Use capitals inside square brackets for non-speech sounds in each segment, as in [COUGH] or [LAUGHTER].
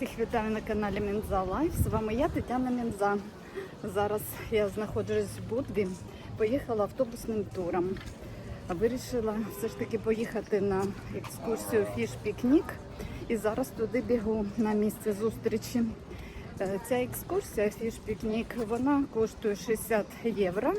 Всіх вітаю на каналі Мінза Лайф. З вами я, Тетяна Мінза. Зараз я знаходжусь в Будві. Поїхала автобусним туром. Вирішила все ж таки поїхати на екскурсію фіш-пікнік. І зараз туди бігу на місце зустрічі. Е, Ця екскурсія фіш-пікнік вона коштує 60 євро.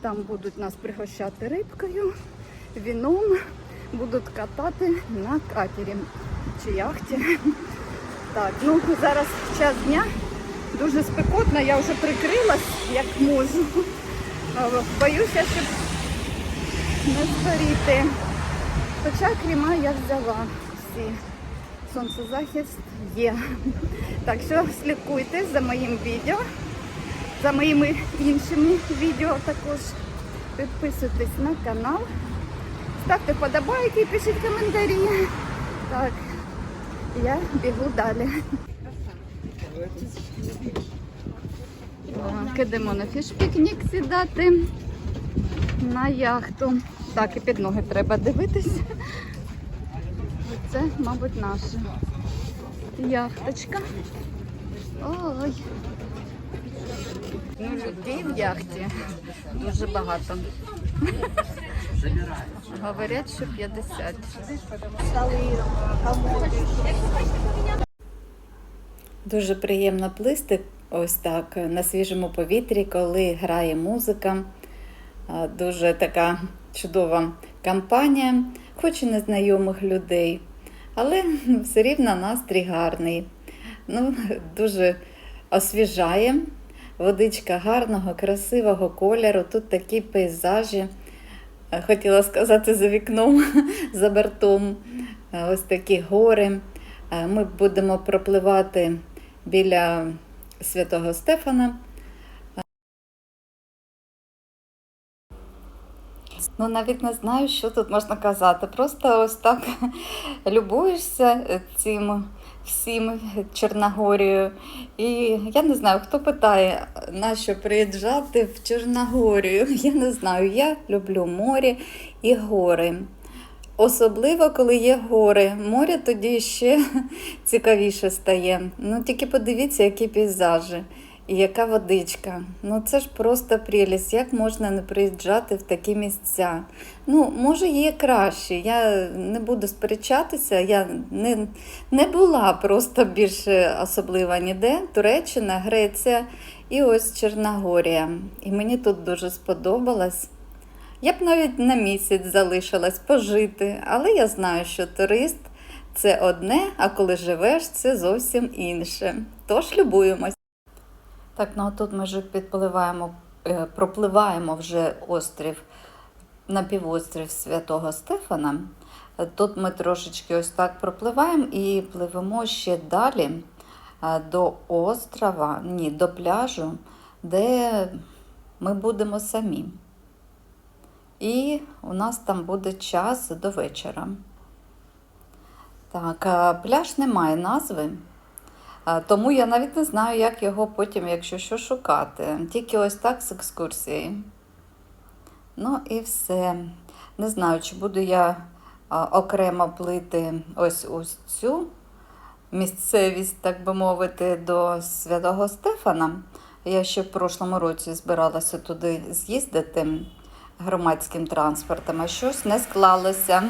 Там будуть нас пригощати рибкою, віном, будуть катати на катері чи яхті. Так, ну зараз час дня. Дуже спекотно, я вже прикрилась як можу. Боюся, щоб не згоріти. Хоча кріма я взяла всі. Сонцезахист є. Так що слідкуйте за моїм відео, за моїми іншими відео також. Підписуйтесь на канал, ставте подобайки, пишіть коментарі. Так, я бігу далі. Так, ідемо на фіш-пікнік сідати на яхту. Так, і під ноги треба дивитися. Це, мабуть, наша яхточка. Ой. Ну, людей в яхті дуже багато. Говорять, що 50. Дуже приємно плисти ось так на свіжому повітрі, коли грає музика. Дуже така чудова компанія, хоч і незнайомих людей, але все рівно настрій гарний. Ну, дуже освіжає. Водичка гарного, красивого кольору. Тут такі пейзажі. Е, Хотіла сказати за вікном, [LAUGHS] за бортом. Е, Ось такі гори. Е, Ми будемо пропливати біля святого Стефана. Ну, навіть не знаю, що тут можна казати. Просто ось так [LAUGHS] любуєшся цим всім Чорногорію. І я не знаю, хто питає, на що приїжджати в Чорногорію. [LAUGHS] Я не знаю. Я люблю море і гори. Особливо, коли є гори. Море тоді ще [LAUGHS] цікавіше стає. Ну тільки подивіться, які пейзажі і яка водичка. Ну це ж просто прелість. Як можна не приїжджати в такі місця? Ну, може, є краще. Я не буду сперечатися. Я не, не була просто більш особлива ніде. Туреччина, Греція і ось Чорногорія. І мені тут дуже сподобалось. Я б навіть на місяць залишилась пожити, але я знаю, що турист це одне, а коли живеш, це зовсім інше. Тож любуємось. Так, ну тут ми вже підпливаємо, е, пропливаємо вже острів, напівострів Святого Стефана. Е, Тут ми трошечки ось так пропливаємо і пливемо ще далі е, до острова, ні, до пляжу, де ми будемо самі. І у нас там буде час до вечора. Так, пляж не має назви, тому я навіть не знаю, як його потім, якщо що, шукати. Тільки ось так з екскурсії. Ну і все. Не знаю, чи буду я окремо плити ось ось цю місцевість, так би мовити, до Святого Стефана. Я ще в прошлому році збиралася туди з'їздити громадським транспортом, а щось не склалося.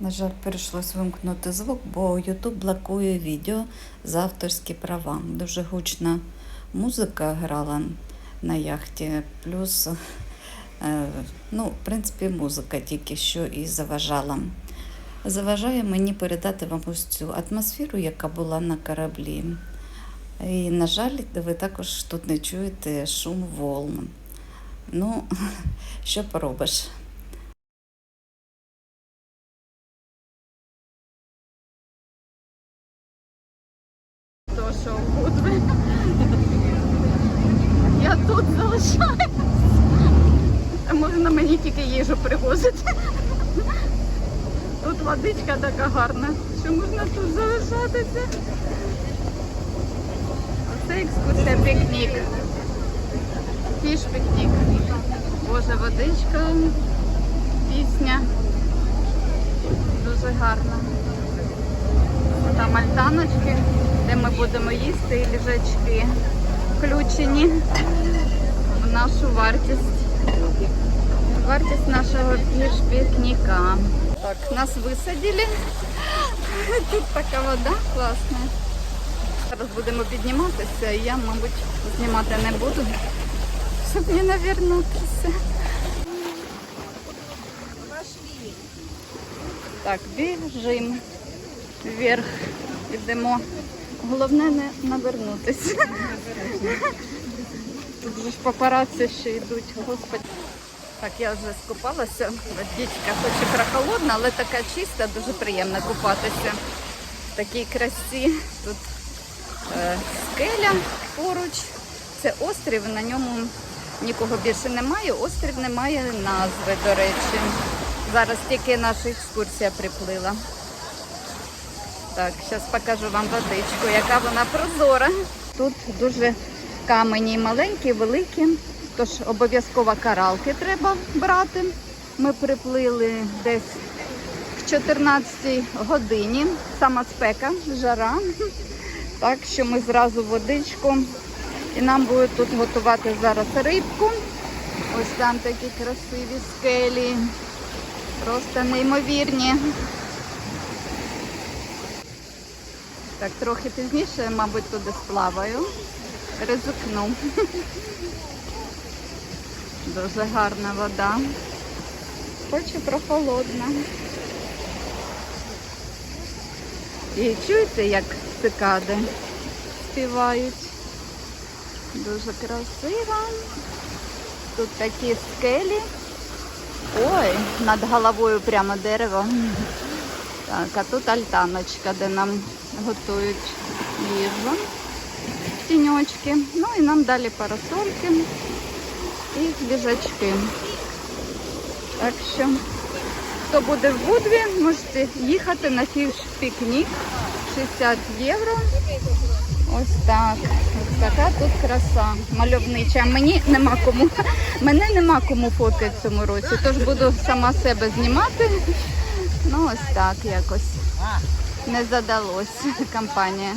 На жаль, прийшлось вимкнути звук, бо YouTube блокує відео за авторські права. Дуже гучна музика грала на яхті, плюс, е, ну, в принципі, музика тільки що і заважала. Заважає мені передати вам ось цю атмосферу, яка була на кораблі. І, на жаль, ви також тут не чуєте шум волн. Ну, [LAUGHS] що поробиш? То, що в Будві. Я тут залишаюсь. А можна мені тільки їжу привозити. Тут водичка така гарна, що можна тут залишатися. Оце екскурсія пікнік. Фіш пікнік. Боже, водичка, пісня. Дуже гарна. Там альтаночки, де ми будемо їсти, і ліжачки включені в нашу вартість. Вартість нашого піш-пікніка. Так, нас висадили. Тут така вода класна. Зараз будемо підніматися, я, мабуть, знімати не буду, щоб не навернутися. Так, біжимо вверх, йдемо. Головне не навернутися. Тут ж папараці ще йдуть, господи. Так, я вже скупалася. Водичка хоч і прохолодна, але така чиста, дуже приємно купатися. В такій красі. Тут е, скеля поруч. Це острів, на ньому нікого більше немає. Острів не має назви, до речі. Зараз тільки наша екскурсія приплила. Так, зараз покажу вам водичку, яка вона прозора. Тут дуже камені маленькі, великі, тож обов'язково каралки треба брати. Ми приплили десь в 14 годині, сама спека, жара. Так що ми зразу водичку. І нам будуть тут готувати зараз рибку. Ось там такі красиві скелі. Просто неймовірні. Так, трохи пізніше, мабуть, туди сплаваю. Ризикну. [LAUGHS] Дуже гарна вода. Хоч і прохолодна. І чуєте, як цикади співають. Дуже красиво. Тут такі скелі. Ой, над головою прямо дерево. Так, а тут альтаночка, де нам готують їжу. Тіньочки. Ну і нам далі парасольки і ліжачки. Так що, хто буде в Будві, можете їхати на фіш пікнік. 60 євро. Ось так. Ось така тут краса мальовнича. Мені нема кому. Мене нема кому фоткати в цьому році, тож буду сама себе знімати. Ну ось так якось. Не задалось [LAUGHS] компанія.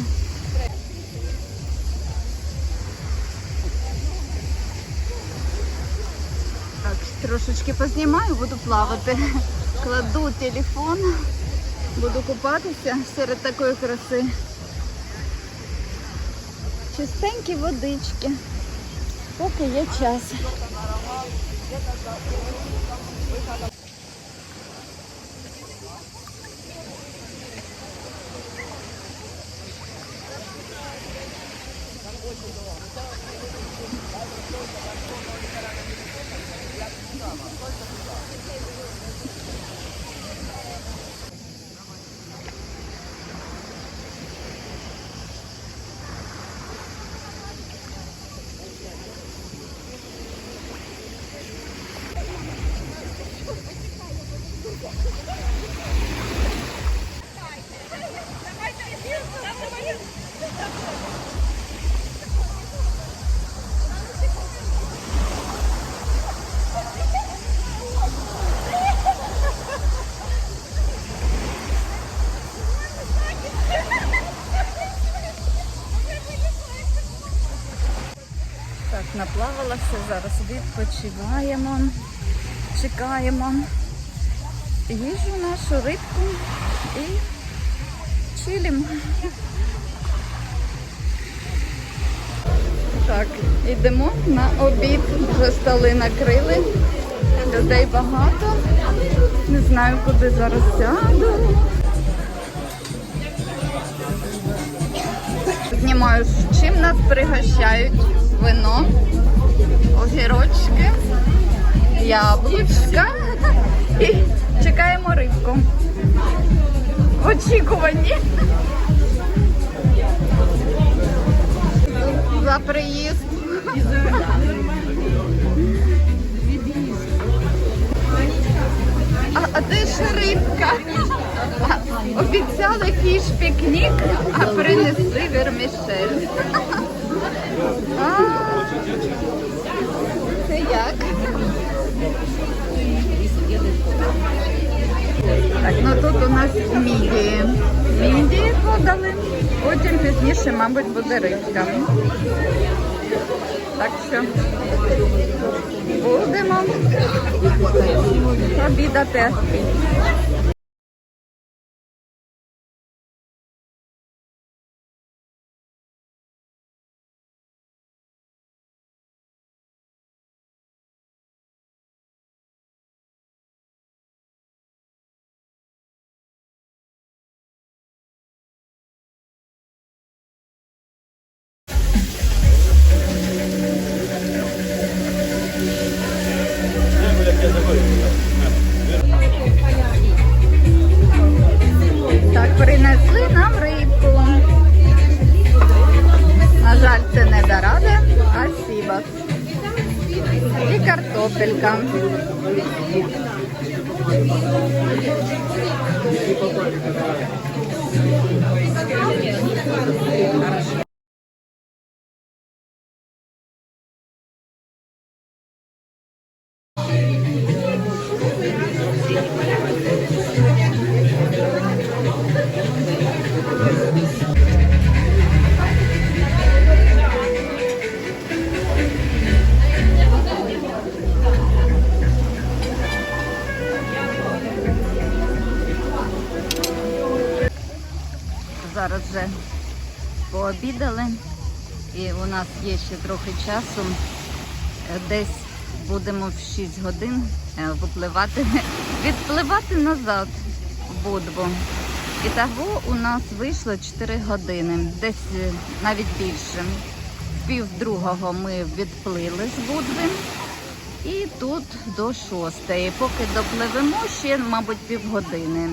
Так, трошечки познімаю, буду плавати. Кладу телефон, буду купатися серед такої краси. Чистенькі водички. Поки є час. Так, наплавалася, зараз відпочиваємо, чекаємо їжу нашу рибку і чилимо. Так, йдемо на обід, вже столи накрили. Людей багато. Не знаю, куди зараз сяду. Знімаю, чим нас пригощають вино, огірочки, яблучка і чекаємо рибку. В очікуванні. За приїзд. А, а де ж рибка? А, обіцяли фіш пікнік, а принесли вермішель. А, ну тут у нас мідії. Мідії подали. Потім пізніше, мабуть, буде рибка. Так що будемо обідати. Картопелька. Зараз пообідали і у нас є ще трохи часу. Е, Десь будемо в 6 годин е, випливати, [LAUGHS] відпливати назад в Будву. І того у нас вийшло 4 години, десь е, навіть більше. Пів другого ми відплили з Будви. І тут до шостої. Поки допливемо, ще, мабуть, півгодини.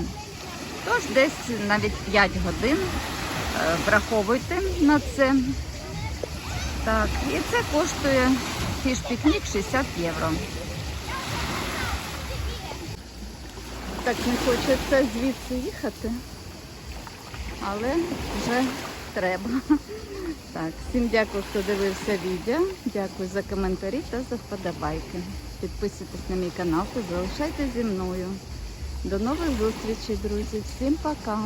Тож десь навіть 5 годин. Е, Враховуйте на це. Так, і це коштує фіш пікнік 60 євро. Так не хочеться звідси їхати, але вже треба. Так, всім дякую, хто дивився відео. Дякую за коментарі та за вподобайки. Підписуйтесь на мій канал та залишайтесь зі мною. До нових зустрічей, друзі. Всім пока!